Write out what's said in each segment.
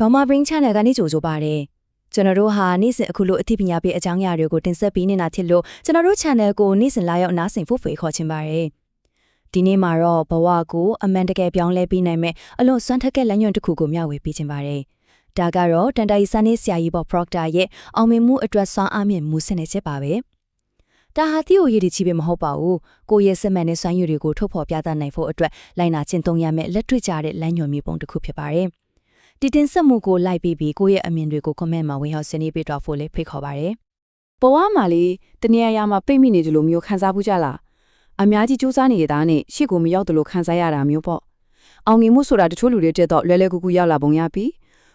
ဘာမာ Bring Channel ကနေကြိုဆိုပါရစေ။ကျွန်တော်တို့ဟာနေ့စဉ်အခုလိုအသိပညာပေးအကြောင်းအရာတွေကိုတင်ဆက်ပေးနေတာဖြစ်လို့ကျွန်တော်တို့ channel ကိုနေ့စဉ်လာရောက်နားဆင်ဖို့ဖွေခေါ်ချင်ပါရစေ။ဒီနေ့မှာတော့ဘဝကိုအမှန်တကယ်ပြောင်းလဲပေးနိုင်မဲ့အလွန်စွမ်းထက်ကက်လက်ညွန့်တစ်ခုကိုမျှဝေပေးချင်ပါရစေ။ဒါကတော့တန်တာရီစနေဆရာကြီးဘော့ Proctor ရဲ့အောင်မြင်မှုအတွက်စွမ်းအားမြင့်မှုစနစ်ချက်ပါပဲ။ဒါဟာသီအိုရည်တချီပဲမဟုတ်ပါဘူး။ကိုယ့်ရဲ့စက်မှန်တဲ့စွမ်းရည်တွေကိုထုတ်ဖော်ပြသနိုင်ဖို့အတွက်လိုင်နာကျင့်သုံးရမယ့်လက်တွေ့ကျတဲ့လမ်းညွှန်မှုပုံတစ်ခုဖြစ်ပါတယ်။ ဒီတင်ဆက်မှုကိုလိုက်ပြီးပြီးကိုယ့်ရဲ့အမြင်တွေကို comment မှာဝင်ရောက်ဆွေးနွေးပေးတော့ဖို့လေးဖိတ်ခေါ်ပါရစေဘဝမှာလေတနေရာရာမှာပိတ်မိနေတယ်လို့မျိုးခံစားဘူးကြလားအများကြီးစူးစမ်းနေတဲ့သားနဲ့ရှေ့ကိုမရောက်တယ်လို့ခံစားရတာမျိုးပေါ့အောင်ငင်မှုဆိုတာတချို့လူတွေတက်တော့လွယ်လွယ်ကူကူရောက်လာပုံရပြီ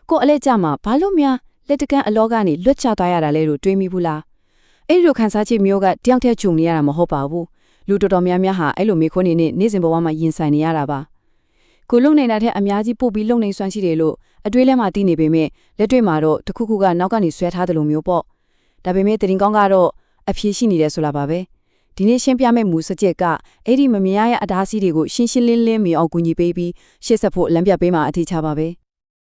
ကိုယ်အလဲကြမှာဘာလို့များလက်တကန်းအလောကနေလွတ်ချသွားရတာလဲလို့တွေးမိဘူးလားအဲ့ဒီလိုခံစားချက်မျိုးကတယောက်တည်းဂျုံနေရတာမဟုတ်ပါဘူးလူတော်တော်များများဟာအဲ့လိုမေခွန်းနေနဲ့နေ့စဉ်ဘဝမှာရင်ဆိုင်နေရတာပါ ကိုလုံနေတာတဲ့အများကြီးပို့ပြီးလုံနေစွမ်းရှိတယ်လို့အတွေးလဲမှသိနေပေမဲ့လက်တွေ့မှာတော့တစ်ခုခုကနောက်ကနေဆွဲထားတယ်လို့မျိုးပေါ့ဒါပေမဲ့တရင်ကောင်းကတော့အဖြေရှိနေတယ်ဆိုတာပါပဲဒီနေ့ရှင်းပြမယ့်မူစကြက်ကအဲ့ဒီမမြင်ရတဲ့အဒါစီးတွေကိုရှင်းရှင်းလင်းလင်းမြင်အောင်ကူညီပေးပြီးရှေ့ဆက်ဖို့လမ်းပြပေးမှာအထီးချပါပဲ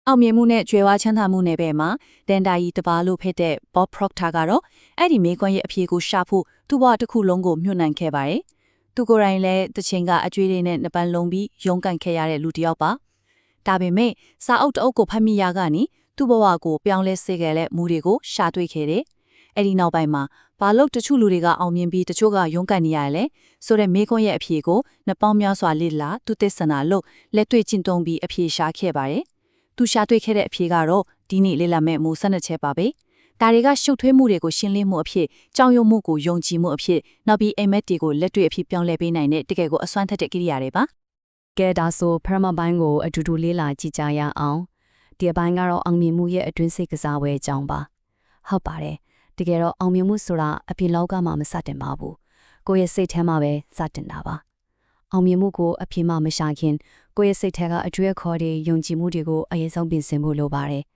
အောင်မြင်မှုနဲ့ကြွယ်ဝချမ်းသာမှုနယ်ပယ်မှာဒန်တာကြီးတပါလို့ဖြစ်တဲ့ Bob Proctor ကတော့အဲ့ဒီမေကွန်ရဲ့အဖြေကိုရှာဖို့သူ့ဘဝတစ်ခုလုံးကိုမြှုပ်နှံခဲ့ပါတယ်။ သူကိုယ်တိုင်လည်းတချင်ကအကျွေးလေးနဲ့နှစ်ပန်းလုံးပြီးရုန်းကန်ခဲ့ရတဲ့လူတစ်ယောက်ပါ။ဒါပေမဲ့စာအုပ်တအုပ်ကိုဖတ်မိရကနေသူ့ဘဝကိုပြောင်းလဲစေခဲ့တဲ့မူတွေကိုရှာတွေ့ခဲ့တယ်။အဲ့ဒီနောက်ပိုင်းမှာဘာလို့တချို့လူတွေကအောင်မြင်ပြီးတချို့ကရုန်းကန်နေရလဲဆိုတဲ့မေကွန်ရဲ့အဖြေကိုနှစ်ပေါင်းများစွာလေ့လာသူသစ္စာနာလို့လက်တွေ့ကျင့်သုံးပြီးအဖြေရှာခဲ့ပါတယ်။သူရှာတွေ့ခဲ့တဲ့အဖြေကတော့ဒီနေ့လေ့လာမဲ့မူ12ချက်ပါပဲ။ ဒါတွေကရှုပ်ထွေးမှုတွေကိုရှင်းလင်းမှုအဖြစ်ကြောင်ရုံမှုကိုယုံကြည်မှုအဖြစ်နောက်ပြီးအိမ်မက်တွေကိုလက်တွေ့အဖြစ်ပြောင်းလဲပေးနိုင်တဲ့တကယ်ကိုအစွမ်းထက်တဲ့ကိရိယာတွေပါ။ကဲဒါဆိုပရမဘိုင်းကိုအတူတူလေးလာကြည့်ကြရအောင်။ဒီအပိုင်းကတော့အောင်မြင်မှုရဲ့အတွင်းစိတ်ကစားဝဲအကြောင်းပါ။ဟုတ်ပါတယ်။တကယ်တော့အောင်မြင်မှုဆိုတာအပြင်လောကမှာမစတင်ပါဘူး။ကိုယ့်ရဲ့စိတ်ထဲမှာပဲစတင်တာပါ။အောင်မြင်မှုကိုအပြင်မှာမရှာခင်ကိုယ့်ရဲ့စိတ်ထဲကအကျွေးအခေါ်တွေယုံကြည်မှုတွေကိုအရင်ဆုံးပြင်ဆင်ဖို့လိုပါတယ်။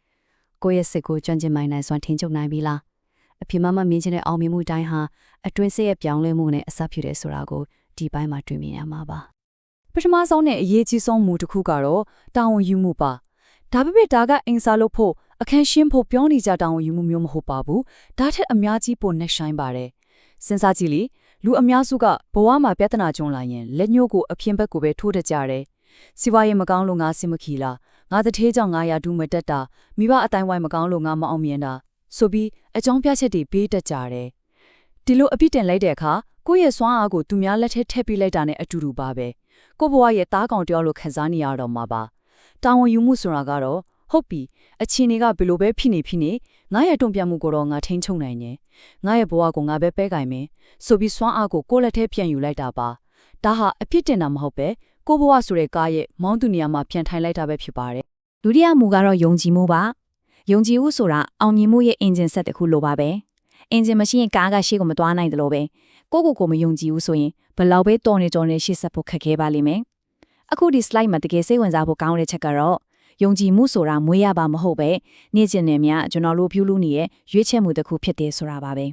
ကိုယ့်ရဲ့စိတ်ကိုကြွန့်ကျင်နိုင်နိုင်စွမ်းထင်ချုပ်နိုင်ပြီလား။အပြင်မှာမမြင်ချင်တဲ့အောင်မြင်မှုတိုင်းဟာအတွင်းစိတ်ရဲ့ပြောင်းလဲမှုနဲ့အစပ်ဖြစ်တယ်ဆိုတာကိုဒီပိုင်းမှာတွေ့မြင်ရမှာပါ။ပထမဆုံးနဲ့အရေးကြီးဆုံးမူတစ်ခုကတော့တာဝန်ယူမှုပါဒါပေမဲ့ဒါကအင်စာလို့ဖို့အခန်းရှင်းဖို့ပြောနေကြတာဝန်ယူမှုမျိုးမဟုတ်ပါဘူးဒါထက်အများကြီးပိုနှက်ဆိုင်ပါတယ်စဉ်းစားကြည့်လေလူအများစုကဘဝမှာပြဿနာကြုံလာရင်လက်ညှိုးကိုအပြင်းဘက်ကိုပဲထိုးတတ်ကြတယ် စီးပွားရေးမကောင်းလို့ငါစင်မခီလားငါတထေးကြောင့်ငါရဒူးမတက်တာမိဘအတိုင်းဝိုင်းမကောင်းလို့ငါမအောင်မြင်တာဆိုပြီးအကြောင်းပြချက်တွေပေးတတ်ကြတယ်ဒီလိုအပြစ်တင်လိုက်တဲ့အခါကိုယ့်ရဲ့စွမ်းအားကိုသူများလက်ထက်ထည့်ပေးလိုက်တာနဲ့အတူတူပါပဲကိုယ့်ဘဝရဲ့တားကောင်တယောက်လိုခံစားနေရတော့မှာပါတာဝန်ယူမှုဆိုတာကတော့ဟုတ်ပြီအချင်းတွေကဘယ်လိုပဲဖြစ်နေဖြစ်နေငါရဲ့တုံ့ပြန်မှုကိုတော့ငါထိန်းချုပ်နိုင်တယ်ငါရဲ့ဘဝကိုငါပဲပဲကင်မယ်ဆိုပြီးစွမ်းအားကိုကိုယ့်လက်ထဲပြန်ယူလိုက်တာပါဒါဟာအပြစ်တင်တာမဟုတ်ပဲ ကိုယ့်ဘဝဆိုတဲ့ကားရဲ့မောင်းသူနေရာမှာပြန်ထိုင်လိုက်တာပဲဖြစ်ပါတယ်ဒုတိယမူကတော့ယုံကြည်မှုပါယုံကြည်မှုဆိုတာအောင်မြင်မှုရဲ့အင်ဂျင်ဆက်တစ်ခုလိုပါပဲအင်ဂျင်မရှိရင်ကားကရှေ့ကိုမသွားနိုင်တယ်လို့ပဲကိုကိုကိုမယုံကြည်ဘူးဆိုရင်ဘယ်လောက်ပဲတော်နေတော်နေရှေ့ဆက်ဖို့ခက်ခဲပါလိမ့်မယ်အခုဒီ slide မှာတကယ်စိတ်ဝင်စားဖို့ကောင်းတဲ့ချက်ကတော့ယုံကြည်မှုဆိုတာမွေးရပါမဟုတ်ပဲနေ့ကျင်နေမြကျွန်တော်တို့ပြုလုပ်နေတဲ့ရွေးချယ်မှုတစ်ခုဖြစ်တယ်ဆိုတာပါပဲ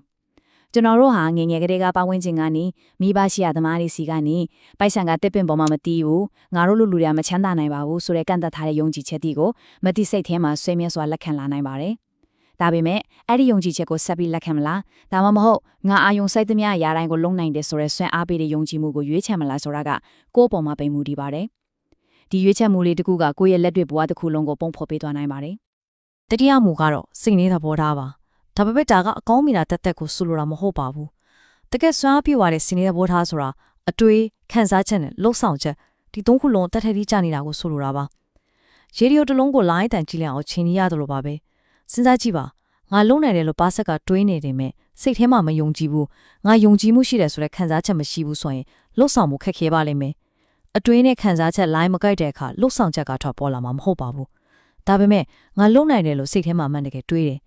ကျွန်တော်တို့ဟာငယ်ငယ်ကလေးကပတ်ဝန်းကျင်ကနေမိဘရှိရသမားတွေစီကနေပိုက်ဆံကတစ်ပင်ပေါ်မှာမတီးဘူးငါတို့လူလူတွေကမချမ်းသာနိုင်ပါဘူးဆိုတဲ့ကန့်သက်ထားတဲ့ယုံကြည်ချက်တီကိုမတိစိတ်ထဲမှာဆွေးမြဲစွာလက်ခံလာနိုင်ပါတယ်ဒါပေမဲ့အဲ့ဒီယုံကြည်ချက်ကိုဆက်ပြီးလက်ခံမလားဒါမှမဟုတ်ငါအာယုံစိုက်သမျှအရာတိုင်းကိုလုံနိုင်တယ်ဆိုရဲဆွဲအားပေးတဲ့ယုံကြည်မှုကိုရွေးချယ်မလားဆိုတာကကိုယ့်ပေါ်မှာပိန်မှုတည်ပါတယ်ဒီရွေးချယ်မှုလေးတစ်ခုကကိုယ့်ရဲ့လက်တွေ့ဘဝတစ်ခုလုံးကိုပုံဖော်ပေးသွားနိုင်ပါတယ်တတိယမူကတော့စိတ်နေသဘောထားပါ ဒါပေမဲ့ဒါကအကောင်းမီတာတက်တက်ကိုဆိုလိုတာမဟုတ်ပါဘူးတကယ်စွမ်းအားပြည့်ဝတဲ့စိတ်နေသဘောထားဆိုတာအတွေးခံစားချက်နဲ့လှုပ်ဆောင်ချက်ဒီသုံးခုလုံးတက်ထက်ကြီးကြနေတာကိုဆိုလိုတာပါရေဒီယိုတစ်လုံးကိုလိုင်းတန်ကြည့်လိုက်အောင်ချိန်နေရတယ်လို့ပါပဲစဉ်းစားကြည့်ပါငါလုံနိုင်တယ်လို့ပါဆက်ကတွေးနေတယ်မဲ့စိတ်ထဲမှာမယုံကြည်ဘူးငါယုံကြည်မှုရှိတယ်ဆိုတဲ့ခံစားချက်မရှိဘူးဆိုရင်လှုပ်ဆောင်မှုခက်ခဲပါလိမ့်မယ်အတွင်းနဲ့ခံစားချက် line မကိုက်တဲ့အခါလှုပ်ဆောင်ချက်ကထွက်ပေါ်လာမှာမဟုတ်ပါဘူးဒါပေမဲ့ငါလုံနိုင်တယ်လို့စိတ်ထဲမှာမှန်တကယ်တွေးတယ်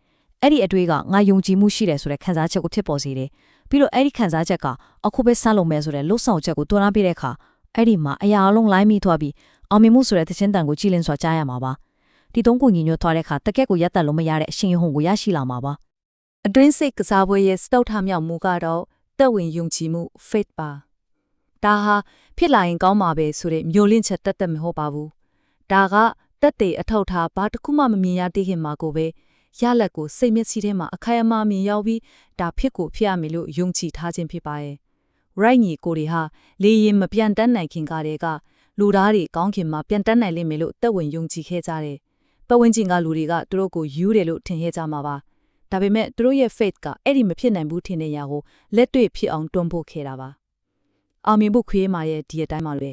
အဲ့ဒီအတွေးကငါယုံကြည်မှုရှိတယ်ဆိုတဲ့ခံစားချက်ကိုဖြစ်ပေါ်စေတယ်ပြီးတော့အဲ့ဒီခံစားချက်ကအခုပဲဆန်းလုံးမဲ့ဆိုတဲ့လှုပ်ဆောင်ချက်ကိုတွန်းအားပေးတဲ့အခါအဲ့ဒီမှာအရာအလုံး line မိသွားပြီးအောင်မြင်မှုဆိုတဲ့သချင်းတန်ကိုကြည်လင်စွာကြားရမှာပါဒီသုံးခုညီညွတ်သွားတဲ့အခါတကက်ကိုရက်တက်လို့မရတဲ့အရှင်ရဟုန်ကိုရရှိလာမှာပါအတွင်းစိတ်ကစားပွဲရဲ့စတုတ်ထမြောက်မှုကတော့တက်ဝင်ယုံကြည်မှု faith ပါဒါဟာဖြစ်လာရင်ကောင်းမှာပဲဆိုတဲ့မျှော်လင့်ချက်တက်တက်မဟုတ်ပါဘူးဒါကတက်သေးအထောက်ထားဘာတစ်ခုမှမမြင်ရသေးခင်မှာကိုပဲ ရလက်ကိုစိတ်မျက်စိထဲမှာအခိုင်အမာမြင်ရောက်ပြီးဒါဖြစ်ကိုဖြစ်ရမယ်လို့ယုံကြည်ထားခြင်းဖြစ်ပါရဲ့ right ညီကိုတွေဟာလေရင်မပြန်တတ်နိုင်ခင်ကတည်းကလူသားတွေကောင်းခင်မှာပြန်တတ်နိုင်လိမ့်မယ်လို့တက်ဝင်ယုံကြည်ခဲ့ကြတယ်ပတ်ဝန်းကျင်ကလူတွေကသူတို့ကိုယူတယ်လို့ထင်ခဲ့ကြမှာပါဒါပေမဲ့သူတို့ရဲ့ faith ကအဲ့ဒီမဖြစ်နိုင်ဘူးထင်တဲ့ຢာကိုလက်တွေ့ဖြစ်အောင်တွန်းပို့ခဲ့တာပါအောင်မြင်ဖို့ခွေးမာရဲ့ဒီအတိုင်းမှာပဲ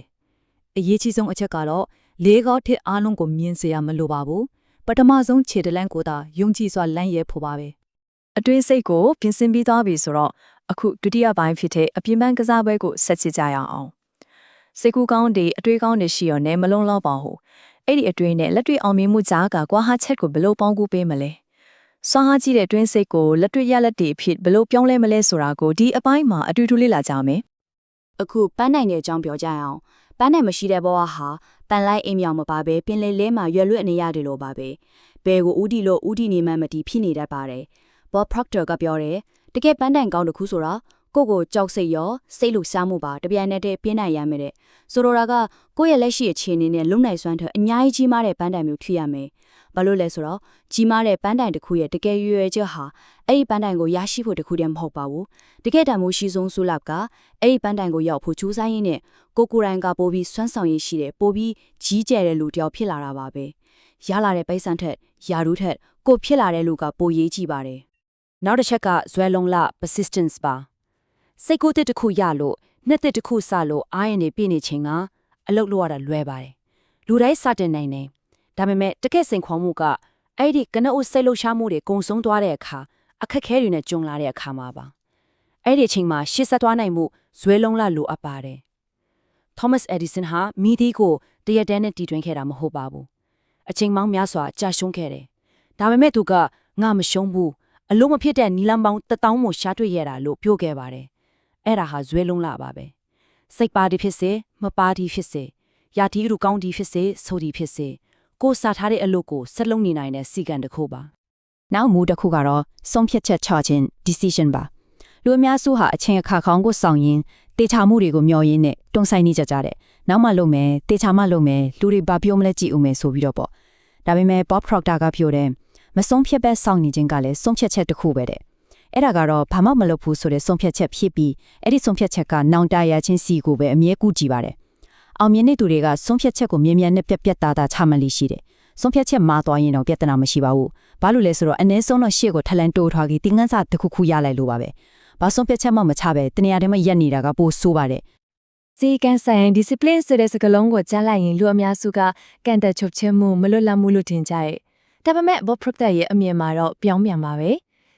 အရေးကြီးဆုံးအချက်ကတော့လေးကောထစ်အားလုံးကိုမြင်စေရမလိုပါဘူး ပထမဆုံးခြေတလန့်ကိုသာယုံကြည်စွာလမ်းရဲဖို့ပါပဲအတွင်းစိတ်ကိုပြင်ဆင်ပြီးသွားပြီဆိုတော့အခုဒုတိယပိုင်းဖြစ်တဲ့အပြင်ပန်းကစားပွဲကိုဆက်ချစ်ကြရအောင်စိတ်ကူးကောင်းတွေအတွေးကောင်းတွေရှိရောနဲ့မလုံးလောက်ပါဘူးအဲ့ဒီအတွေးနဲ့လက်တွေ့အောင်မြင်မှုကြားကကွာဟာချက်ကိုဘယ်လိုပေါင်းကူးပေးမလဲစွမ်းအားကြီးတဲ့အတွင်းစိတ်ကိုလက်တွေ့ရလက်တွေဖြစ်ဘယ်လိုပြောင်းလဲမလဲဆိုတာကိုဒီအပိုင်းမှာအတူတူလေ့လာကြမယ်အခုပန်းနိုင်တဲ့အကြောင်းပြောကြရအောင် ပန်းနိုင်မရှိတဲ့ဘဝဟာပန်လိုက်အိမ်မြောင်မပါပဲပင်လေလဲမှာရွယ်လွတ်အနေရတယ်လို့ပါပဲဘယ်ကိုဥတီလို့ဥတီနေမှမတီဖြစ်နေတတ်ပါတယ်ဘော့ပရော့တာကပြောတယ်တကယ်ပန်းတိုင်ကောင်းတစ်ခုဆိုတာ ကိုယ့်ကိုကြောက်စိတ်ရောစိတ်လူစားမှုပါတပြိုင်နက်တည်းပြင်းနိုင်ရမယ်တဲ့ဆိုလိုတာကကိုယ့်ရဲ့လက်ရှိအခြေအနေနဲ့လုံနိုင်စွမ်းထက်အများကြီးကြီးမားတဲ့ပန်းတိုင်မျိုးဖြစ်ရမယ်ဘာလို့လဲဆိုတော့ကြီးမားတဲ့ပန်းတိုင်တစ်ခုရဲ့တကယ်ရွယ်ရွယ်ချက်ဟာအဲ့ဒီပန်းတိုင်ကိုရရှိဖို့တစ်ခုတည်းမဟုတ်ပါဘူးတကယ်တမ်းမိုးရှိဆုံးဆူလပ်ကအဲ့ဒီပန်းတိုင်ကိုရောက်ဖို့ကြိုးစားရင်းနဲ့ကိုကိုယ်တိုင်ကပို့ပြီးစွမ်းဆောင်ရည်ရှိတယ်ပို့ပြီးကြီးကျယ်တဲ့လူတစ်ယောက်ဖြစ်လာတာပါပဲရလာတဲ့ပိုက်ဆံထက်ယာရုထက်ကိုဖြစ်လာတဲ့လူကပိုရေးကြည့်ပါတယ်နောက်တစ်ချက်ကဇွဲလုံးလ persistence ပါ စိတ်ကိုယ်တစ်တစ်ခုရလို့နှစ်တစ်တစ်ခုစလို့အားရင်နေပြည့်နေခြင်းကအလုပ်လုပ်ရတာလွယ်ပါတယ်လူတိုင်းစတင်နိုင်တယ်ဒါပေမဲ့တကယ့်စိန်ခေါ်မှုကအဲ့ဒီကနအုပ်စိတ်လှုပ်ရှားမှုတွေကုံဆုံးသွားတဲ့အခါအခက်ခဲတွေနဲ့ကြုံလာတဲ့အခါမှာပါအဲ့ဒီအချိန်မှာရှေ့ဆက်သွားနိုင်မှုဇွဲလုံးလလိုအပ်ပါတယ် Thomas Edison ဟာမိသီးကိုတရက်တည်းနဲ့တီထွင်ခဲ့တာမဟုတ်ပါဘူးအချိန်မောင်းများစွာကြာရှုံးခဲ့တယ်ဒါပေမဲ့သူကငါမရှုံးဘူးအလုံးမဖြစ်တဲ့နီလန်ပေါင်းတစ်တောင်းမို့ရှားတွေ့ရတာလို့ပြောခဲ့ပါတယ် အဲ့ဒါဟာဇွဲလုံးလာပါပဲစိတ်ပါတီဖြစ်စေမပါတီဖြစ်စေယာတီရူကောင်းတီဖြစ်စေဆိုတီဖြစ်စေကိုယ်စားထားတဲ့အလုပ်ကိုဆက်လုံးနေနိုင်တဲ့စီကံတစ်ခုပါနောက်မူတစ်ခုကတော့ဆုံးဖြတ်ချက်ချခြင်း decision ပါလူအများစုဟာအချင်းအခါခေါင်းကိုစောင့်ရင်းတေချာမှုတွေကိုမျှော်ရင်းနဲ့တွန်းဆိုင်နေကြကြတဲ့နောက်မှလုပ်မယ်တေချာမှလုပ်မယ်လူတွေဘာပြောမလဲကြည့်ဦးမယ်ဆိုပြီးတော့ပေါ့ဒါပေမဲ့ Bob Proctor ကပြောတယ်မဆုံးဖြတ်ဘက်စောင့်နေခြင်းကလည်းဆုံးဖြတ်ချက်တစ်ခုပဲတဲ့ အဲ့ဒါကတော့ဘာမှမလုပ်ဘူးဆိုတဲ့ဆုံးဖြတ်ချက်ဖြစ်ပြီးအဲ့ဒီဆုံးဖြတ်ချက်ကနောင်တရချင်းစီကိုပဲအမြဲကူကြည့်ပါတယ်အောင်မြင်တဲ့သူတွေကဆုံးဖြတ်ချက်ကိုမြင်မြန်နဲ့ပြက်ပြက်သားသားချမှတ်လိရှိတယ်ဆုံးဖြတ်ချက်မှားသွားရင်တော့ပြဿနာမရှိပါဘူး။ဘာလို့လဲဆိုတော့အ ਨੇ ဆုံးတော့ရှေ့ကိုထလန်တိုးထွားပြီးတင်ငန်းစာတစ်ခုခုရလိုက်လို့ပါပဲ။ဘာဆုံးဖြတ်ချက်မှမချပဲတနေရာထဲမှာရက်နေတာကပိုဆိုးပါတယ်စီကန်းဆိုင် discipline ဆိုတဲ့စကားလုံးကိုကြားလိုက်ရင်လူအများစုကကန့်တက်ချုပ်ချင်းမှုမလွတ်လပ်မှုလို့ထင်ကြရဲ့ဒါပေမဲ့ Bob Proctor ရဲ့အမြင်မှာတော့ပြောင်းပြန်ပါပဲ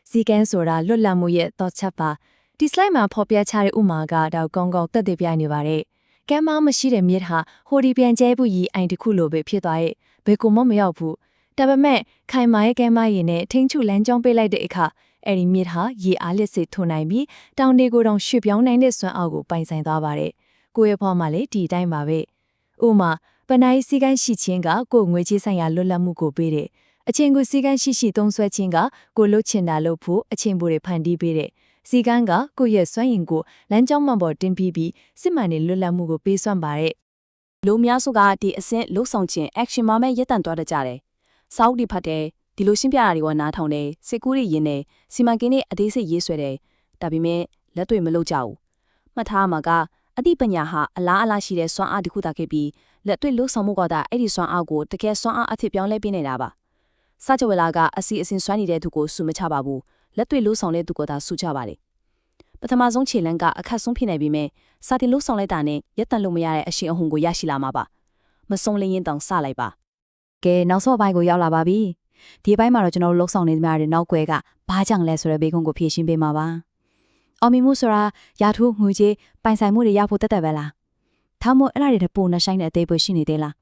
စီကန်းဆိုတာလွတ်လပ်မှုရဲ့တော့ချက်ပါဒီ slide မှာဖော်ပြချတဲ့ဥမာကတော့ကောင်းကောင်းတက်တည်ပြနေပါတယ်ကမ်းမမရှိတဲ့မြစ်ဟာဟိုဒီပြန်ကျဲဘူးကြီးအိုင်တစ်ခုလိုပဲဖြစ်သွားရဲ့ဘယ်ကိုမှမရောက်ဘူးဒါပေမဲ့ခိုင်မာရဲ့ကမ်းမရည်နဲ့ထိန်းချုပ်လမ်းကြောင်းပေးလိုက်တဲ့အခါအဲ့ဒီမြစ်ဟာရေအားလျက်စစ်ထွန်နိုင်ပြီးတောင်တွေကိုတောင်ရွှေ့ပြောင်းနိုင်တဲ့စွမ်းအားကိုပိုင်ဆိုင်သွားပါတယ်ကိုယ့်ရဲ့ဖော်မှာလေဒီအတိုင်းပါပဲဥမာပနိုင်စီကန်းရှိခြင်းကကိုယ်ငွေကြေးဆိုင်ရာလွတ်လပ်မှုကိုပေးတယ် အချင်းကိုစီကန်းရှိရှိသုံးဆွဲခြင်းကကိုလှုပ်ချင်တာလို့ဖို့အချင်းပိုတွေဖန်တီးပေးတယ်စီကန်းကကိုယ့်ရဲ့စွမ်းရင်ကိုလမ်းကြောင်းမှန်ပေါ်တင်ပြီးပြီးစစ်မှန်တဲ့လွတ်လပ်မှုကိုပေးစွမ်းပါတယ်လူများစုကဒီအဆင့်လှုပ်ဆောင်ခြင်း action မှာမဲ့ရက်တန်သွားတတ်ကြတယ်။စောက်ဒီဖတ်တယ်ဒီလိုရှင်းပြတာတွေကနားထောင်တယ်စစ်ကူးတွေရင်းတယ်စီမံကိန်းတွေအသေးစိတ်ရေးဆွဲတယ်ဒါပေမဲ့လက်တွေမလုပ်ကြဘူး။မှတ်ထားမှာကအသိပညာဟာအလားအလာရှိတဲ့စွမ်းအားတစ်ခုသာခဲ့ပြီးလက်တွေ့လှုပ်ဆောင်မှုကသာအဲ့ဒီစွမ်းအားကိုတကယ်စွမ်းအားအဖြစ်ပြောင်းလဲပြနေတာပါ။ စကြဝဠာကအစီအစဉ်စွမ်းနေတဲ့သူကိုစုမချပါဘူး။လက်တွေ့လှုပ်ဆောင်တဲ့သူကသာစုချပါတယ်။ပထမဆုံးခြေလန်းကအခက်ဆုံးဖြစ်နေပြီမဲ့စာတင်လှုပ်ဆောင်လိုက်တာနဲ့ရက်တန်လို့မရတဲ့အရှင်အဟုန်ကိုရရှိလာမှာပါမဆုံးလင်းရင်တောင်စလိုက်ပါကဲနောက်ဆုံးအပိုင်းကိုရောက်လာပါပြီဒီအပိုင်းမှာတော့ကျွန်တော်တို့လှုပ်ဆောင်နေကြတဲ့နောက်ွယ်ကဘာကြောင့်လဲဆိုတဲ့ဘေးခွန်းကိုဖြေရှင်းပေးမှာပါအောင်မြင်မှုဆိုတာရာထူးငွေကြေးပိုင်ဆိုင်မှုတွေရဖို့တတ်တယ်ပဲလားထားမို့အဲ့ဒါတွေတပုံနဲ့ဆိုင်တဲ့အသေးပဲရှိနေသေးလား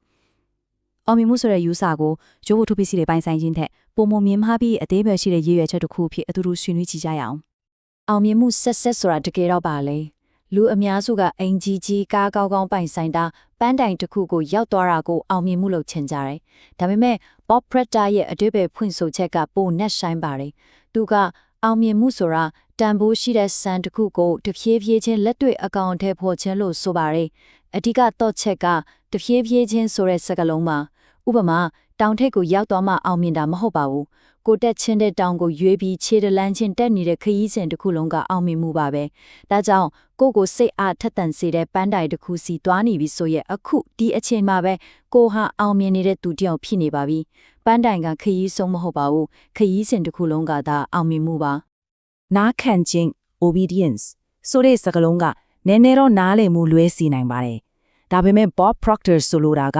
အောင်မြင်မှုဆိုတဲ့ယူဆကိုရိုးဖို့ထုပစ္စည်းတွေပိုင်ဆိုင်ခြင်းထက်ပုံမမြင်မှားပြီးအသေးပဲရှိတဲ့ရည်ရွယ်ချက်တစ်ခုအဖြစ်အတူတူဆွေးနွေးကြည့်ကြရအောင်အောင်မြင်မှုဆက်ဆက်ဆိုတာတကယ်တော့ပါလေလူအများစုကအင်ကြီးကြီးကားကောင်းကောင်းပိုင်ဆိုင်တာပန်းတိုင်တစ်ခုကိုရောက်သွားတာကိုအောင်မြင်မှုလို့ချင်ကြတယ်။ဒါပေမဲ့ Bob Proctor ရဲ့အတွေ့အကြုံဖွင့်ဆိုချက်ကပိုနဲ့ဆိုင်ပါတယ်။သူကအောင်မြင်မှုဆိုတာတန်ဖိုးရှိတဲ့စံတစ်ခုကိုတဖြည်းဖြည်းချင်းလက်တွေ့အကောင့်ထဲပေါ်ခြင်းလို့ဆိုပါတယ်။အဓိကတော့ချက်ကတဖြည်းဖြည်းချင်းဆိုတဲ့စကားလုံးမှာ ဥပမာတောင်ထိပ်ကိုရောက်သွားမှအောင်မြင်တာမဟုတ်ပါဘူးကိုတက်ချင်းတဲ့တောင်ကိုရွေးပြီးခြေတလန်းချင်းတက်နေတဲ့ခရီးစဉ်တစ်ခုလုံးကအောင်မြင်မှုပါပဲဒါကြောင့်ကိုကိုစိတ်အားထက်သန်စေတဲ့ပန်းတိုင်တစ်ခုစီတွားနေပြီဆိုရဲ့အခုဒီအချိန်မှာပဲကိုဟာအောင်မြင်နေတဲ့သူတစ်ယောက်ဖြစ်နေပါပြီပန်းတိုင်ကခရီးဆုံးမဟုတ်ပါဘူးခရီးစဉ်တစ်ခုလုံးကသာအောင်မြင်မှုပါနားခံခြင်း obedience ဆိုတဲ့စကားလုံးကနည်းနည်းတော့နားလည်မှုလွဲစီနိုင်ပါတယ်။ဒါပေမဲ့ Bob Proctor ဆိုလိုတာက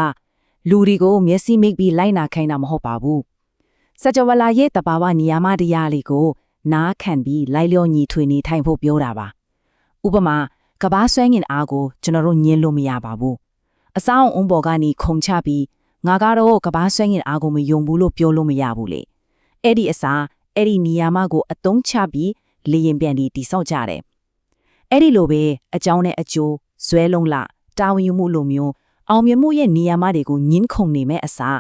လူတွေကိုမျက်စိမိတ်ပြီးလိုက်နာခိုင်းတာမဟုတ်ပါဘူး။စကြဝဠာရဲ့တဘာဝနိယာမတရားလေးကိုနားခံပြီးလိုက်လျောညီထွေနေထိုင်ဖို့ပြောတာပါ။ဥပမာကဘာဆွဲငင်အားကိုကျွန်တော်တို့ညင်လို့မရပါဘူး။အဆောင်အုံပေါ်ကနေခုံချပြီးငါကတော့ကဘာဆွဲငင်အားကိုမယုံဘူးလို့ပြောလို့မရဘူးလေ။အဲ့ဒီအစားအဲ့ဒီနိယာမကိုအတုံးချပြီးလေရင်ပြန်ပြီးတိဆောက်ကြတယ်။အဲ့ဒီလိုပဲအကြောင်းနဲ့အကျိုးဇွဲလုံးလတာဝန်ယူမှုလိုမျိုး အောင်မြင်မှုရဲ့နေရာမတွေကိုညှင်းခုန်နေမဲ့အစား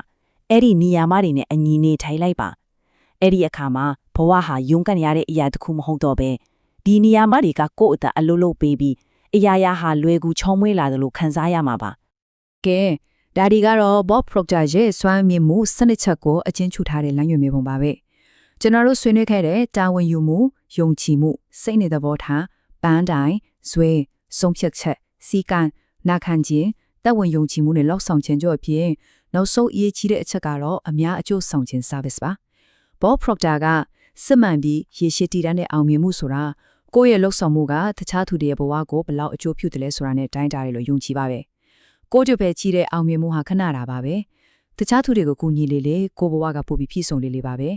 အဲ့ဒီနေရာမတွေနဲ့အညီနေထိုင်လိုက်ပါအဲ့ဒီအခါမှာဘဝဟာယုံကန်ရတဲ့အရာတစ်ခုမဟုတ်တော့ပဲဒီနေရာမတွေကကိုယ့်အသက်အလုံးလုံးပေးပြီးအရာရာဟာလွယ်ကူချောမွေးလာတယ်လို့ခံစားရမှာပါကဲဒါဒီကတော့ Bob Proctor ရဲ့စွမ်းမြင်မှုစနစ်ချက်ကိုအချင်းချူထားတဲ့လမ်းညွှန်မျိုးပုံပါပဲကျွန်တော်တို့ဆွေးနွေးခဲ့တဲ့တာဝန်ယူမှုယုံကြည်မှုစိတ်နေသဘောထားပန်းတိုင်ဇွဲဆုံးဖြတ်ချက်စီကံနာခံခြင်း တပ်ဝင်ယုံကြည်မှုနဲ့လောက်ဆောင်ခြင်းကြောင့်အပြင်နောက်ဆုံးအရေးကြီးတဲ့အချက်ကတော့အများအကျိုးဆောင်ခြင်း service ပါ Bob Proctor ကစစ်မှန်ပြီးရေရှည်တည်တတ်တဲ့အောင်မြင်မှုဆိုတာကိုယ့်ရဲ့လှုပ်ဆောင်မှုကတခြားသူတွေရဲ့ဘဝကိုဘယ်လောက်အကျိုးပြုတယ်လဲဆိုတာနဲ့တိုင်းတာရလို့ယုံကြည်ပါပဲကိုယ့်ကြပဲကြီးတဲ့အောင်မြင်မှုဟာခဏတာပါပဲတခြားသူတွေကိုကူညီလေလေကိုယ့်ဘဝကပိုပြီးပြည့်စုံလေလေပါပဲ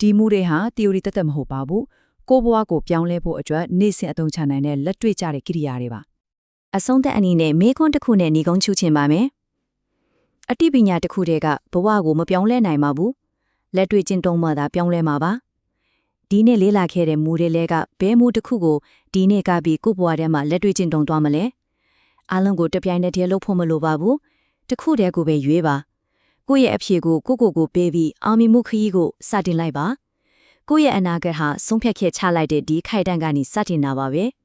ဒီမှုတွေဟာ theory တက်တက်မဟုတ်ပါဘူးကိုယ့်ဘဝကိုပြောင်းလဲဖို့အတွက်နေ့စဉ်အသုံးချနိုင်တဲ့လက်တွေ့ကျတဲ့ကိရိယာတွေပါ အဆုံးသက်အနေနဲ့မေခွန်းတစ်ခုနဲ့ညီကုန်းချူချင်ပါမယ်။အတိပညာတစ်ခုတည်းကဘဝကိုမပြောင်းလဲနိုင်ပါဘူး။လက်တွေ့ကျင့်သုံးမှသာပြောင်းလဲမှာပါ။ဒီနေ့လေးလာခဲ့တဲ့မူတွေလဲကဘဲမူတစ်ခုကိုဒီနေ့ကပြီးကိုယ့်ဘဝထဲမှာလက်တွေ့ကျင့်သုံးသွားမလဲ။အားလုံးကိုတပြိုင်တည်းတည်းလုပ်ဖို့မလိုပါဘူး။တစ်ခုတည်းကိုပဲရွေးပါ။ကိုယ့်ရဲ့အဖြေကိုကိုကိုကိုပေးပြီးအောင်မြင်မှုခရီးကိုစတင်လိုက်ပါ။ကိုယ့်ရဲ့အနာဂတ်ဟာဆုံးဖြတ်ချက်ချလိုက်တဲ့ဒီခိုက်တန့်ကနေစတင်တာပါပဲ။